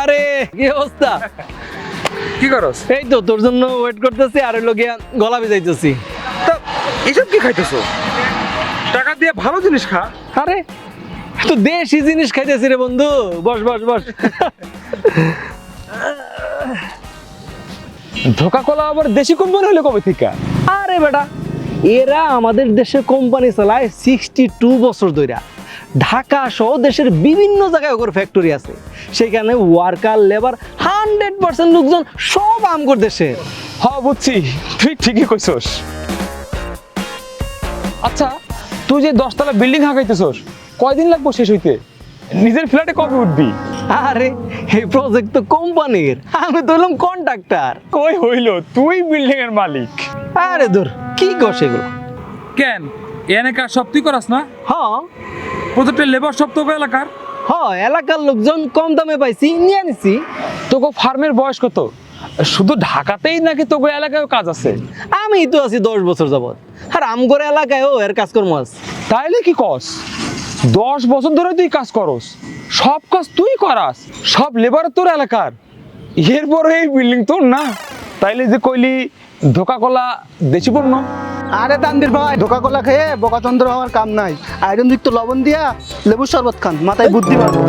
আরে কি অবস্থা? কি করস? এই তো তোর জন্য ওয়েট করতেছি আর হইল গিয়া গলা ভিজাইতেছি। তা এসব কি খাইতেছো? টাকা দিয়ে ভালো জিনিস খা। আরে তো দেশি জিনিস খাইতেছি রে বন্ধু। বস বস বস। ধোকা কলা আবার দেশি কোম্পানি হলে কবে থেকে? আরে বেটা এরা আমাদের দেশে কোম্পানি চালায় সিক্সটি টু বছর ধরে ঢাকা সহ দেশের বিভিন্ন জায়গায় ওর ফ্যাক্টরি আছে। সেখানে ওয়ার্কার লেবার হান্ড্রেড পার্সেন্ট লোকজন সব আমগর দেশে। হ বুঝছি। তুই ঠিকই কইছস। আচ্ছা তুই যে দশতলা বিল্ডিং হাঁকাইতেছস কয়দিন লাগবো শেষ হইতে? নিজের ফ্ল্যাটে কবে উঠবি? আরে এই প্রজেক্ট তো কোম্পানির আমি তো হলাম কন্ট্রাক্টর কই হইল? তুই বিল্ডিং এর মালিক। আরে দূর কি করছে এগুলো? কেন? এনে কাজ সব তুই করাস না? হ্যাঁ। প্রত্যেকটা লেবার সব তোকে এলাকার। হ্যাঁ এলাকার লোকজন কম দামে পাইছি নিয়ে নিছি তোকে ফার্মের বয়স কত? শুধু ঢাকাতেই নাকি তোকে এলাকায় কাজ আছে? আমি তো আছি দশ বছর যাবত আর আমগর এলাকায়ও এর কাজকর্ম আছে। তাইলে কি কস? দশ বছর ধরে তুই কাজ করস। সব কাজ তুই করাস। সব লেবার তোর এলাকার। এরপরে এই বিল্ডিং তোর না? তাইলে যে কইলি ধোকা কলা দেশি পণ্য? আরে তান্দির ভাই, ধোকা কলা খেয়ে বোকাচন্দ্র হওয়ার কাম নাই। আয়রন যুক্ত লবণ দিয়া লেবুর শরবত খান, মাথায় বুদ্ধি বাড়বে